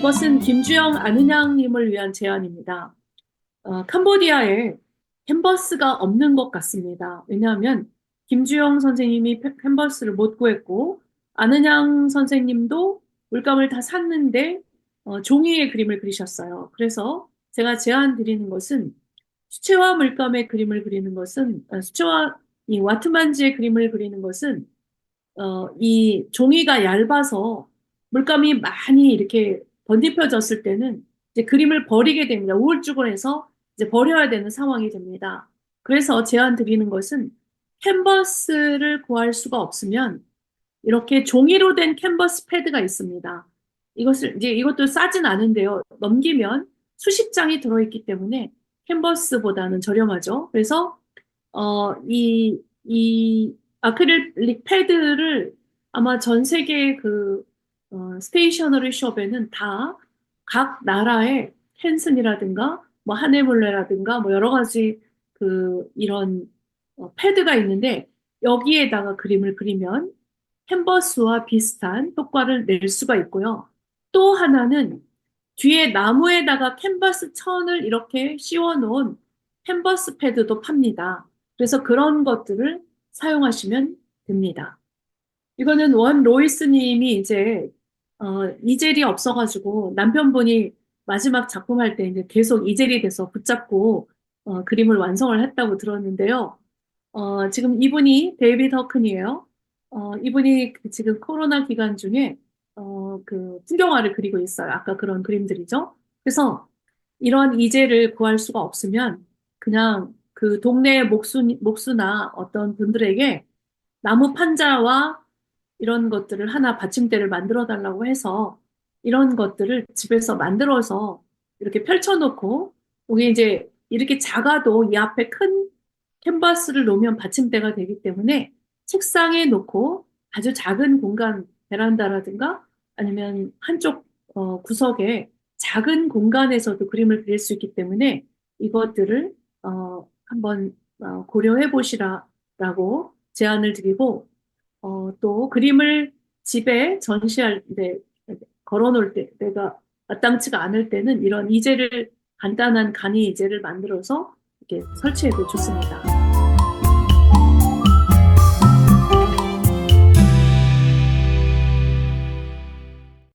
이것은 김주영 아느냥님을 위한 제안입니다. 어, 캄보디아에 캔버스가 없는 것 같습니다. 왜냐하면 김주영 선생님이 페- 캔버스를 못 구했고 아느냥 선생님도 물감을 다 샀는데 어, 종이에 그림을 그리셨어요. 그래서 제가 제안 드리는 것은 수채화 물감의 그림을 그리는 것은 아, 수채화 이 와트만지의 그림을 그리는 것은 어, 이 종이가 얇아서 물감이 많이 이렇게 번집혀졌을 때는 이제 그림을 버리게 됩니다. 우울증을해서 이제 버려야 되는 상황이 됩니다. 그래서 제안 드리는 것은 캔버스를 구할 수가 없으면 이렇게 종이로 된 캔버스 패드가 있습니다. 이것을 이제 이것도 싸진 않은데요. 넘기면 수십 장이 들어있기 때문에 캔버스보다는 저렴하죠. 그래서 어, 이, 이 아크릴릭 패드를 아마 전 세계 그 어, 스테이셔너리 숍에는 다 각 나라의 헨슨이라든가 뭐 하네몰레라든가 뭐 여러 가지 그 이런 어, 패드가 있는데 여기에다가 그림을 그리면 캔버스와 비슷한 효과를 낼 수가 있고요. 또 하나는 뒤에 나무에다가 캔버스 천을 이렇게 씌워 놓은 캔버스 패드도 팝니다. 그래서 그런 것들을 사용하시면 됩니다. 이거는 원 로이스 님이 이제 어, 이젤이 없어가지고 남편분이 마지막 작품 할 때 이제 계속 이젤이 돼서 붙잡고 어, 그림을 완성을 했다고 들었는데요. 어, 지금 이분이 데이비드 허큰이에요. 어, 이분이 그 지금 코로나 기간 중에 어, 그 풍경화를 그리고 있어요. 아까 그런 그림들이죠. 그래서 이런 이젤을 구할 수가 없으면 그냥 그 동네 목수, 목수나 어떤 분들에게 나무 판자와 이런 것들을 하나 받침대를 만들어 달라고 해서 이런 것들을 집에서 만들어서 이렇게 펼쳐놓고 거기 이제 이렇게 작아도 이 앞에 큰 캔버스를 놓으면 받침대가 되기 때문에 책상에 놓고 아주 작은 공간 베란다라든가 아니면 한쪽 어, 구석에 작은 공간에서도 그림을 그릴 수 있기 때문에 이것들을 어, 한번 어, 고려해 보시라라고 제안을 드리고 어, 또 그림을 집에 전시할 때 걸어놓을 때 내가 마땅치가 않을 때는 이런 이젤을 간단한 간이 이젤을 만들어서 이렇게 설치해도 좋습니다.